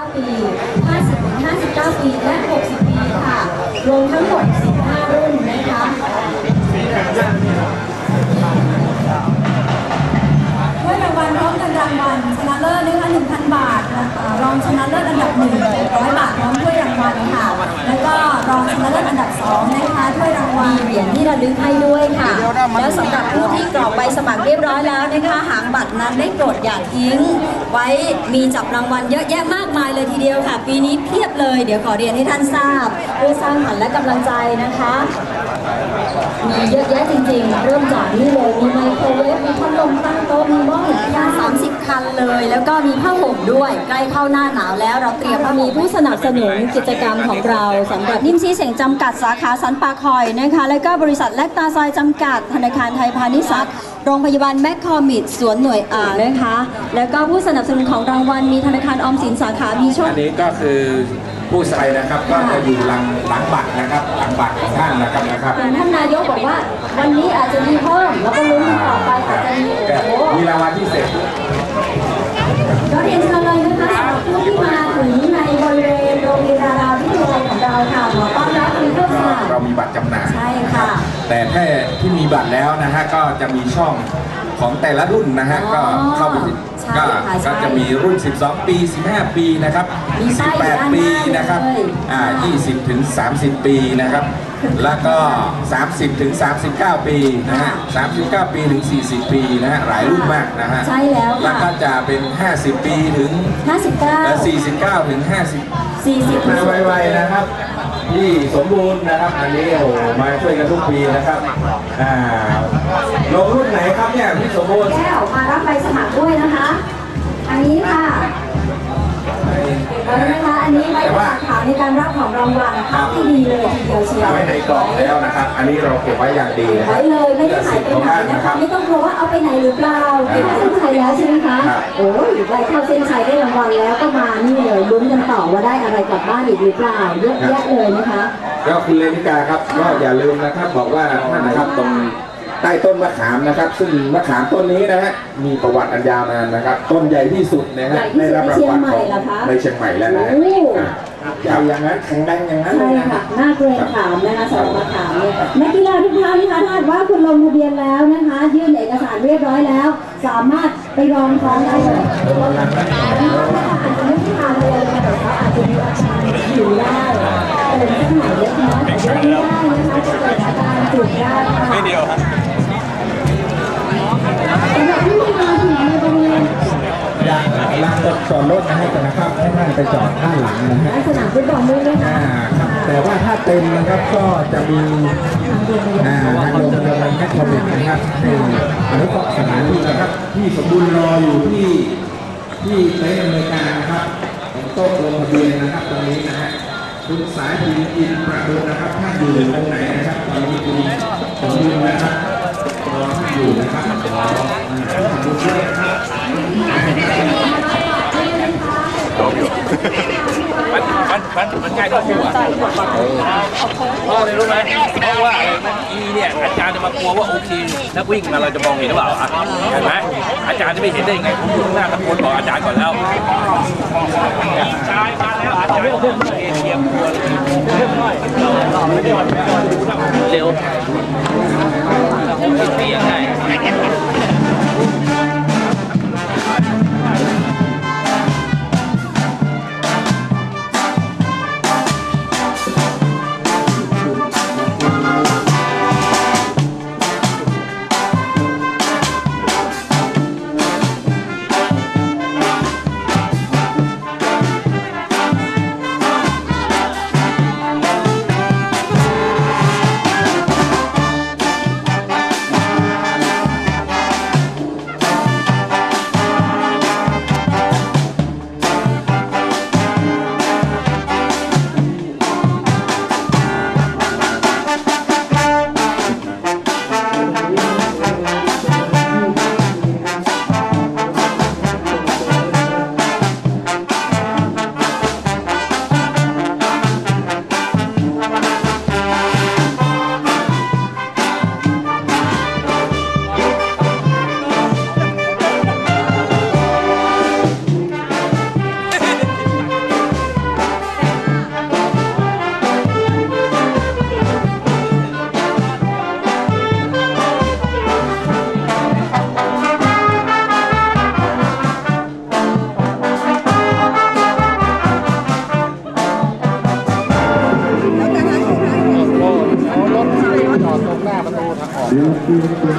9 ปี 50ถึง59 ปี และ 60 ปีค่ะ รวมทั้งหมดางวัลมีเหรียญที่ระลึกให้ด้วยค่ะ แล้วสำหรับผู้ที่กรอกใบสมัครเรียบร้อยแล้วนะคะ หางบัตรนั้นได้โปรดอย่าทิ้ง ไว้มีจับรางวัลเยอะแยะมากมายเลยทีเดียวค่ะ ปีนี้เพียบเลย เดี๋ยวขอเรียนให้ท่านทราบเพื่อสร้างขวัญและกำลังใจนะคะมีเยอะแยะจริงๆ เริ่มจากนี่เลยมีไมโครเวฟมีพัดลมตั้งโต๊ะมีหม้อหุงข้าว30คัน เลย แล้วก็มีผ้าห่มด้วยใกล้เข้าหน้าหนาวแล้วเราเตรียมมีผู้สนับสนุนกิจกรรมของเราสำหรับนิ่มซีเสียงจำกัดสาขาสันปาคอยนะคะแล้วก็บริษัทแลกตาซอยจำกัด ธนาคารไทยพาณิชย์รัฐโรงพยาบาลแมคคอมิดสวนหน่วยอ่านะคะแล้วก็ผู้สนับสนุนของรางวัลมีธนาคารออมสินสาขามีโชค อันนี้ก็คือผู้ใส่นะครับก็จะอยู่หลังหลังบัตรนะครับหลังบัตรของท่านนะครับนะครับเห็นท่านนายกบอกว่าวันนี้อาจจะมีเพิ่ม แล้วก็ลุ้นกันต่อไปอาจจะมีแต่โอ้โห มีรางวัลพิเศษเร แต่ถ้าที่มีบัตรแล้วนะฮะก็จะมีช่องของแต่ละรุ่นนะฮะอ๋อก็เข้าไปใช่ก็ค่ะใช่ก็จะมีรุ่น 12 ปี 15 ปีนะครับมีป้ายอยู่ด้านหน้า18ปีนะครับเลย อ่า20 ถึง 30 ปีนะครับ แล้วก็ 30 ถึง 39 ปีนะฮะ39 ปีถึง 40 ปีนะฮะหลายรุ่นมากนะฮะใช่แล้วแล้วก็ค่ะจะเป็น 50 ปีถึง59เอ่อ49 ถึง 50 40มาไวๆนะครับ ที่สมบูรณ์นะครับ อันนี้โอ้โหมาช่วยกันทุกปีนะครับอ่าลงรุ่นไหนครับเนี่ยพี่สมบูรณ์แก้วมารับใบสมัครด้วยนะคะ อันนี้ค่ะเอาละนะคะ อันนี้ใบสมัครขาว ในการรับของรางวัลภาพที่ดีเลยทีเดียวเชียวเอาไว้ในกล่องแล้วนะครับ อันนี้เราเก็บไว้อย่างดีนะครัไว้บเลยไม่ได้หายไปไหนนะคะไม่ต้องกลัวว่าเอาไปไหนหรือเปล่าเก็บเส้นชัยแล้วใช่ไหมคะโอ้ยใบเข้าเส้นชัยได้รางวัลแล้วก็มานี่เลยลุ้นกันต่อว่าได้อะไรกลับบ้านอีกหรือเปล่าเยอะแยะเลยนะคะ ก็คุณเลนิกาครับก็อย่าลืมนะครับบอกว่าท่านนะครับตรงใต้ต้นมะขามนะครับ ซึ่งมะขามต้นนี้นะฮะมีประวัติอันยาวนานนะครับ ต้นใหญ่ที่สุดนะฮะใหญ่ที่สุดได้รับรางวัลของในเชียงใหม่เหรอคะในเชียงใหม่แล้วนะฮะโอ้อ่า ใหญ่อย่างนั้นแข็งแรงอย่างนั้นเลใช่ยนะค่ะหน้าเกรงขามนะคะสำหรับมาถามเนี่ยนักกีฬาทุกท่านนะคะถ้าหากว่าคุณลงทะเบียนแล้วนะคะ ยื่นเอกสารเรียบร้อยแล้ว สามารถไปรองท้องได้เลย อาจจะไม่ได้ทานเลยนะคะแต่ว่าอาจจะมีอาการหิวได้ จอดรถนะฮะนะครับให้ท่านไปจอดด้านหลังนะฮะสนามฟุตบอลด้วยนะคะอ่าครับแต่ว่าถ้าเต็มนะครับก็จะมีอ่าทางโรงพยาบาลแมคโครเมดนะครับให้อนุเคราะห์สถานที่นะครับที่สมบูรณ์รออยู่ที่ที่เต็นท์อำนวยการนะครับของโต๊ะลงทะเบียนนะครับตรงนี้นะฮะคุณสายพินอินประดุนะครับท่านอยู่ตรงไหนนะครับตอนนี้คุณสมบูรณ์นะครับรอท่านอยู่นะครับรออ่าท่านดูด้วยนะครับ มันมันมันมันง่ายที่สุดอะเพราะอะไรรู้ไหมเพราะว่าอะไรอีเนี่ยอาจารย์จะมากลัวว่าโอเคนักวิ่งมาเราจะมองเห็นหรือเปล่าอะเห็นไหมอาจารย์จะไม่เห็นได้ยังไงผมอยู่ข้างหน้าตะโกนบอกอาจารย์ก่อนแล้วชายมาแล้วอาจารย์เตรียมตัวเลยเร็ว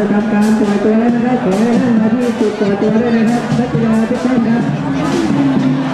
จะทำการปล่อยตัวแล้วนะครับขอให้ท่านมาที่จุดปล่อยตัวได้เลยครับนักกีฬาทุกท่านครับ